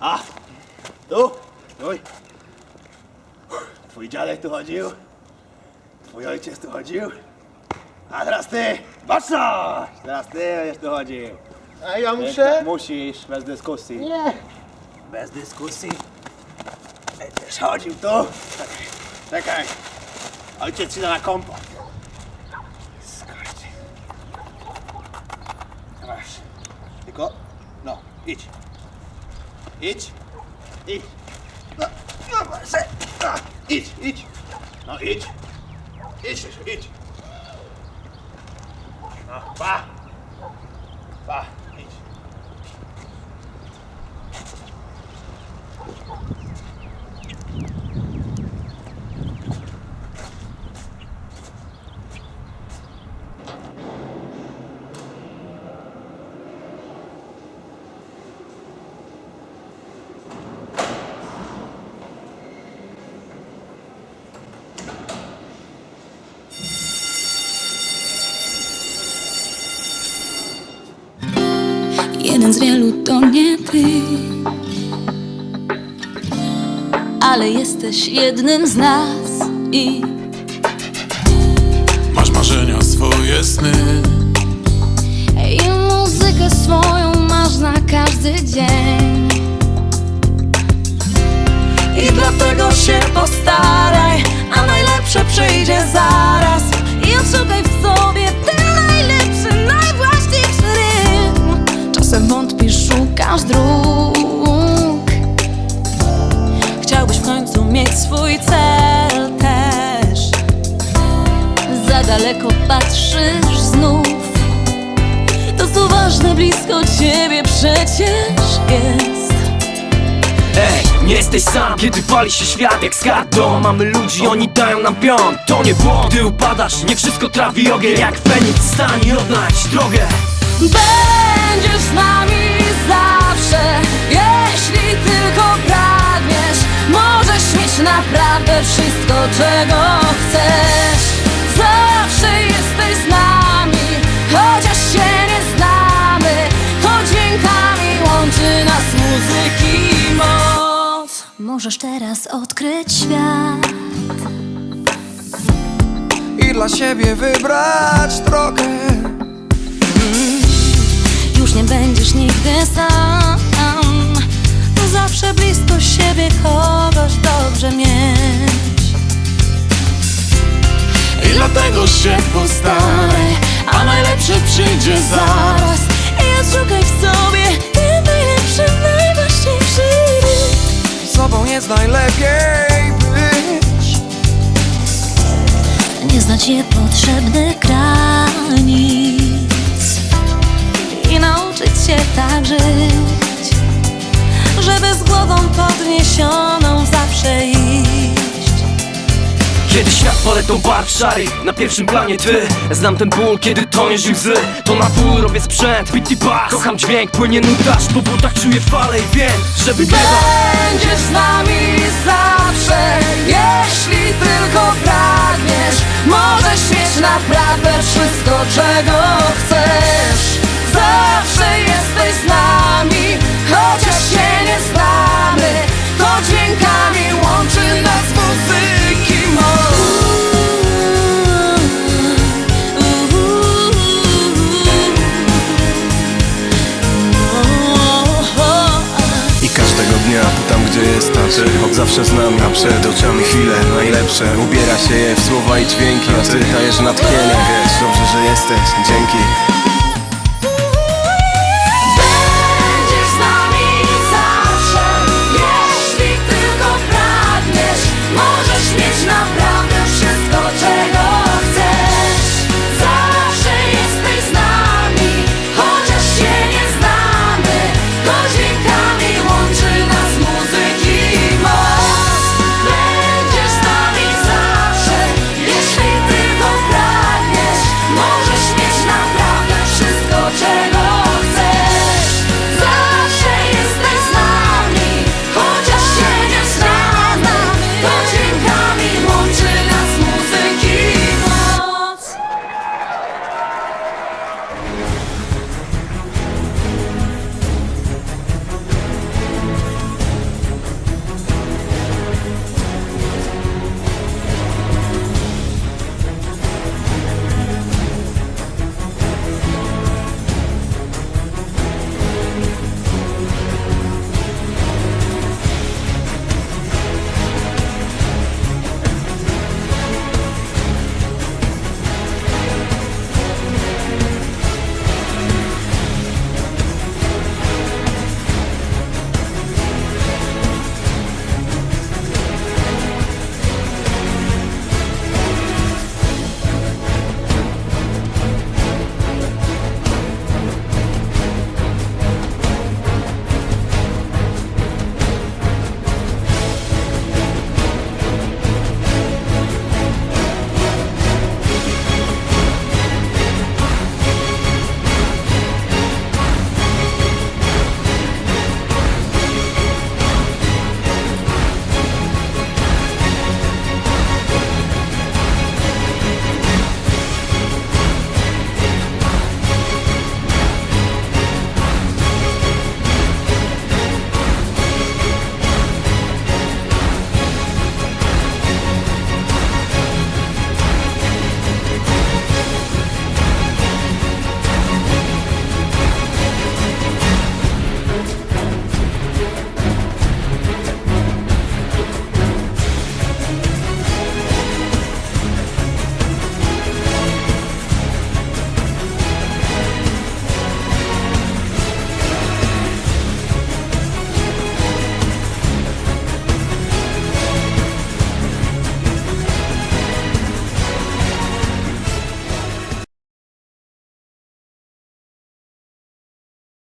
A, tu? Stój. Twój dziadek tu chodził. Twój ojciec tu chodził. A teraz ty! Mocno! Teraz ty będziesz tu chodził. A ja muszę? Musisz, bez dyskusji. Nie. Bez dyskusji. Będziesz chodził tu. Czekaj. Ojciec ci da na kompot. Skurczy. Masz. Tylko, no, idź. Idź. Idź. No, no, se. No, idź, idź. No, idź. Idź, idź. No. Pa, idź. Jeden z wielu to nie ty Ale jesteś jednym z nas i Masz marzenia, swoje sny. I muzykę swoją masz na każdy dzień swój cel też. Za daleko patrzysz znów. To co ważne blisko ciebie przecież jest. Ej, nie jesteś sam, kiedy wali się świat jak skarto Mamy ludzi, oni dają nam pion. To nie błąd, gdy upadasz, nie wszystko trawi ogień. Jak Feniks, stań i odnajdź drogę. Będziesz z czego chcesz. Zawsze jesteś z nami Chociaż się nie znamy. To dźwiękami łączy nas muzyki moc. Możesz teraz odkryć świat. I dla siebie wybrać drogę. Już nie będziesz nigdy sam. Zawsze blisko siebie kogoś dobrze mieć I dlatego się postaraj A najlepsze przyjdzie zaraz. I odszukaj w sobie ten najlepszy, najważniejszy. Rytm. Sobą jest najlepiej być. Nie znać niepotrzebnych granic. I nauczyć się tak żyć Żeby z głową podniesioną zawsze iść Kiedy świat paletą barw szarych Na pierwszym planie ty Znam ten ból, kiedy toniesz i łzy. To na pół robię sprzęt, beat i bass Kocham dźwięk, płynie nutaż Po butach czuję falę i wiem, że wygrywa Będziesz z nami zawsze Jeśli tylko pragniesz. Możesz mieć naprawdę wszystko, czego chcesz. Zawsze jesteś jest taczy Od zawsze znam, a przed oczami chwile najlepsze Ubiera się je w słowa i dźwięki. A ty dajesz natchnienie, wiesz, dobrze, że jesteś, dzięki